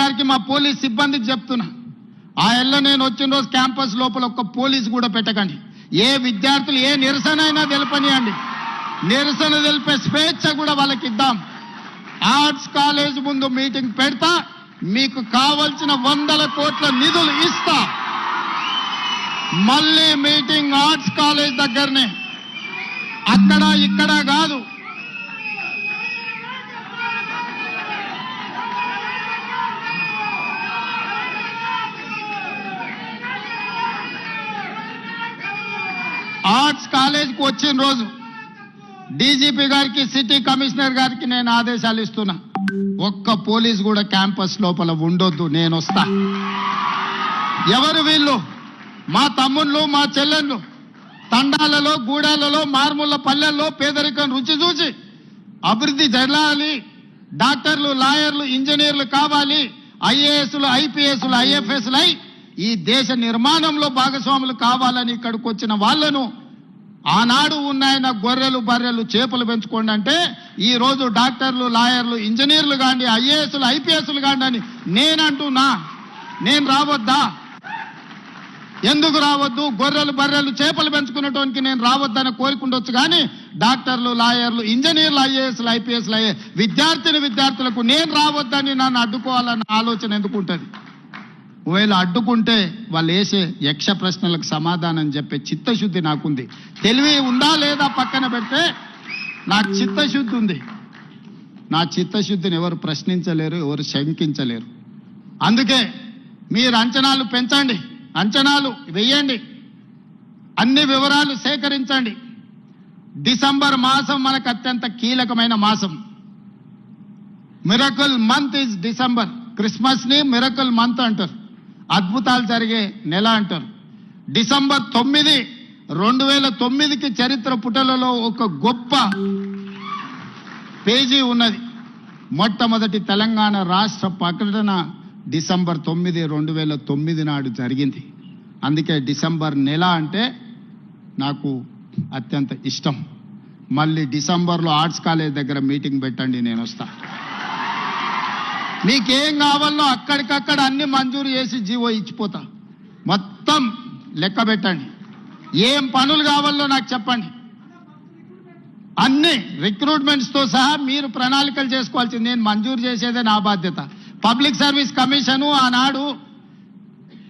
గారికి మా పోలీస్ సిబ్బందికి చెప్తున్నా. ఆ ఎల్ల నేను వచ్చిన రోజు క్యాంపస్ లోపల ఒక్క పోలీస్ కూడా పెట్టకండి. ఏ విద్యార్థులు ఏ నిరసన అయినా తెలపనియండి. నిరసన తెలిపే స్వేచ్ఛ కూడా వాళ్ళకి ఇద్దాం. ఆర్ట్స్ కాలేజ్ ముందు మీటింగ్ పెడతా మీకు కావలసిన వందల కోట్ల నిధులు ఇస్తా. మళ్ళీ మీటింగ్ ఆర్ట్స్ కాలేజ్ దగ్గరనే. అక్కడ ఇక్కడ కాదు. ఆర్ట్స్ కాలేజ్కి వచ్చిన రోజు డీజీపీ గారికి సిటీ కమిషనర్ గారికి నేను ఆదేశాలు ఇస్తున్నా. ఒక్క పోలీస్ కూడా క్యాంపస్ లోపల ఉండొద్దు నేను వస్తా. ఎవరు వీళ్ళు? మా తమ్ముళ్ళు మా చెల్లెళ్ళు. తండాలలో గూడాలలో మారుమూల పల్లెల్లో పేదరికం రుచి చూసి అభివృద్ధి జరగాలి. డాక్టర్లు లాయర్లు ఇంజనీర్లు కావాలి. ఐఏఎస్లు ఐపీఎస్లు ఐఎఫ్ఎస్లు అయి ఈ దేశ నిర్మాణంలో భాగస్వాములు కావాలని ఇక్కడికి వచ్చిన వాళ్ళను ఆనాడు ఉన్నాయన గొర్రెలు బర్రెలు చేపలు పెంచుకోండి అంటే ఈ రోజు డాక్టర్లు లాయర్లు ఇంజనీర్లు కాండి ఐఏఎస్లు ఐపీఎస్లు కాండి అని నేనంటున్నా. నేను రావద్దా? ఎందుకు రావద్దు? గొర్రెలు బర్రెలు చేపలు పెంచుకునేటోనికి నేను రావద్దని కోరుకుండొచ్చు కానీ డాక్టర్లు లాయర్లు ఇంజనీర్లు ఐఏఎస్లు ఐపీఎస్లు అయ్యే విద్యార్థిని విద్యార్థులకు నేను రావద్దని నన్ను అడ్డుకోవాలన్న ఆలోచన ఎందుకు ఉంటుంది? ఒకవేళ అడ్డుకుంటే వాళ్ళు వేసే యక్ష ప్రశ్నలకు సమాధానం చెప్పే చిత్తశుద్ధి నాకుంది. తెలివి ఉందా లేదా పక్కన పెడితే నాకు చిత్తశుద్ధి ఉంది. నా చిత్తశుద్ధిని ఎవరు ప్రశ్నించలేరు ఎవరు శంకించలేరు. అందుకే మీరు అంచనాలు పెంచండి అంచనాలు వెయ్యండి అన్ని వివరాలు సేకరించండి. డిసెంబర్ మాసం మనకు అత్యంత కీలకమైన మాసం. Miracle month is December. క్రిస్మస్ని miracle month అంటారు. అద్భుతాలు జరిగే నెల అంటారు. డిసెంబర్ తొమ్మిది రెండు వేల తొమ్మిదికి చరిత్ర పుటలలో ఒక గొప్ప పేజీ ఉన్నది. మొట్టమొదటి తెలంగాణ రాష్ట్ర ప్రకటన డిసెంబర్ తొమ్మిది రెండు వేల తొమ్మిది నాడు జరిగింది. అందుకే డిసెంబర్ నెల అంటే నాకు అత్యంత ఇష్టం. మళ్ళీ డిసెంబర్లో ఆర్ట్స్ కాలేజ్ దగ్గర మీటింగ్ పెట్టండి నేను వస్తాను నీకేం కావాలో అక్కడికక్కడ అన్ని మంజూరు చేసి జీవో ఇచ్చిపోతా. మొత్తం లెక్క పెట్టండి. ఏం పనులు కావాలో నాకు చెప్పండి. అన్ని రిక్రూట్మెంట్స్తో సహా మీరు ప్రణాళికలు చేసుకోవాల్సింది. నేను మంజూరు చేసేదే నా బాధ్యత. పబ్లిక్ సర్వీస్ కమిషను ఆనాడు